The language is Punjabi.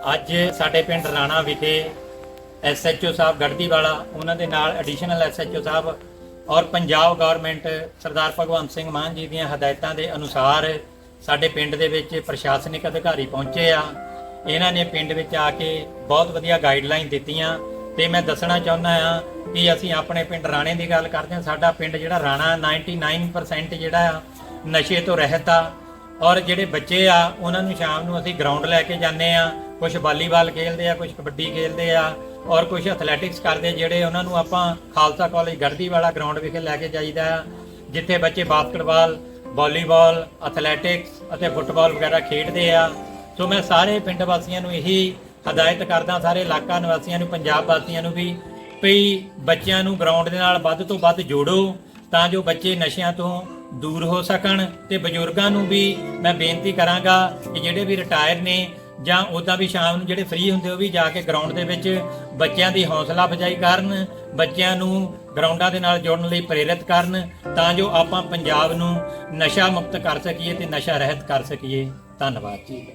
ਅੱਜ ਸਾਡੇ ਪਿੰਡ ਰਾਣਾ ਵਿਖੇ ਐਸਐਚਓ ਸਾਹਿਬ ਗੜਦੀਵਾਲਾ, ਉਹਨਾਂ ਦੇ ਨਾਲ ਐਡੀਸ਼ਨਲ ਐਸਐਚਓ ਸਾਹਿਬ ਔਰ ਪੰਜਾਬ ਗਵਰਨਮੈਂਟ ਸਰਦਾਰ ਭਗਵੰਤ ਸਿੰਘ ਮਾਨ ਜੀ ਦੀਆਂ ਹਦਾਇਤਾਂ ਦੇ ਅਨੁਸਾਰ ਸਾਡੇ ਪਿੰਡ ਦੇ ਵਿੱਚ ਪ੍ਰਸ਼ਾਸਨਿਕ ਅਧਿਕਾਰੀ ਪਹੁੰਚੇ ਆ। ਇਹਨਾਂ ਨੇ ਪਿੰਡ ਵਿੱਚ ਆ ਕੇ ਬਹੁਤ ਵਧੀਆ ਗਾਈਡਲਾਈਨ ਦਿੱਤੀਆਂ ਤੇ ਮੈਂ ਦੱਸਣਾ ਚਾਹੁੰਦਾ ਆ ਕਿ ਅਸੀਂ ਆਪਣੇ ਪਿੰਡ ਰਾਣੇ ਦੀ ਗੱਲ ਕਰਦੇ ਹਾਂ। ਸਾਡਾ ਪਿੰਡ ਜਿਹੜਾ ਰਾਣਾ 99% ਜਿਹੜਾ ਆ, ਨਸ਼ੇ ਤੋਂ ਰਹਿਤ ਆ। ਔਰ ਜਿਹੜੇ ਬੱਚੇ ਆ, ਉਹਨਾਂ ਨੂੰ ਸ਼ਾਮ ਨੂੰ ਅਸੀਂ ਗਰਾਊਂਡ ਲੈ ਕੇ ਜਾਂਦੇ ਆ ਕੁਝ ਵਾਲੀਬਾਲ ਖੇਡਦੇ ਆ ਕੁਝ ਕਬੱਡੀ ਖੇਡਦੇ ਆ ਔਰ ਕੁਝ ਐਥਲੈਟਿਕਸ ਕਰਦੇ ਜਿਹੜੇ ਉਹਨਾਂ ਨੂੰ ਆਪਾਂ ਖਾਲਸਾ ਕਾਲਜ ਗੜਦੀ ਵਾਲਾ ਗਰਾਊਂਡ ਵਿਖੇ ਲੈ ਕੇ ਜਾਈਦਾ ਆ, ਜਿੱਥੇ ਬੱਚੇ ਬਾਸਕਟਬਾਲ ਵਾਲੀਬਾਲ ਐਥਲੈਟਿਕਸ ਅਤੇ ਫੁੱਟਬਾਲ ਵਗੈਰਾ ਖੇਡਦੇ ਆ। ਸੋ ਮੈਂ ਸਾਰੇ ਪਿੰਡ ਵਾਸੀਆਂ ਨੂੰ ਇਹੀ ਹਦਾਇਤ ਕਰਦਾ, ਸਾਰੇ ਇਲਾਕਾ ਨਿਵਾਸੀਆਂ ਨੂੰ, ਪੰਜਾਬ ਵਾਸੀਆਂ ਨੂੰ ਵੀ ਵੀ ਬੱਚਿਆਂ ਨੂੰ ਗਰਾਊਂਡ ਦੇ ਨਾਲ ਵੱਧ ਤੋਂ ਵੱਧ ਜੋੜੋ ਤਾਂ ਜੋ ਬੱਚੇ ਨਸ਼ਿਆਂ ਤੋਂ ਦੂਰ ਹੋ ਸਕਣ ਤੇ ਬਜ਼ੁਰਗਾਂ ਨੂੰ ਵੀ ਮੈਂ ਬੇਨਤੀ ਕਰਾਂਗਾ ਕਿ ਜਿਹੜੇ ਵੀ ਰਿਟਾਇਰ ਨੇ ਜਾਂ ਉਦਾਂ ਵੀ ਸ਼ਾਮ ਨੂੰ ਜਿਹੜੇ ਫ੍ਰੀ ਹੁੰਦੇ ਉਹ ਵੀ ਜਾ ਕੇ ਗਰਾਊਂਡ ਦੇ ਵਿੱਚ ਬੱਚਿਆਂ ਦੀ ਹੌਸਲਾ ਅਫਜ਼ਾਈ ਕਰਨ, ਬੱਚਿਆਂ ਨੂੰ ਗਰਾਊਂਡਾਂ ਦੇ ਨਾਲ ਜੋੜਨ ਲਈ ਪ੍ਰੇਰਿਤ ਕਰਨ, ਤਾਂ ਜੋ ਆਪਾਂ ਪੰਜਾਬ ਨੂੰ ਨਸ਼ਾ ਮੁਕਤ ਕਰ ਸਕੀਏ ਤੇ ਨਸ਼ਾ ਰਹਿਤ ਕਰ ਸਕੀਏ। ਧੰਨਵਾਦ ਜੀ।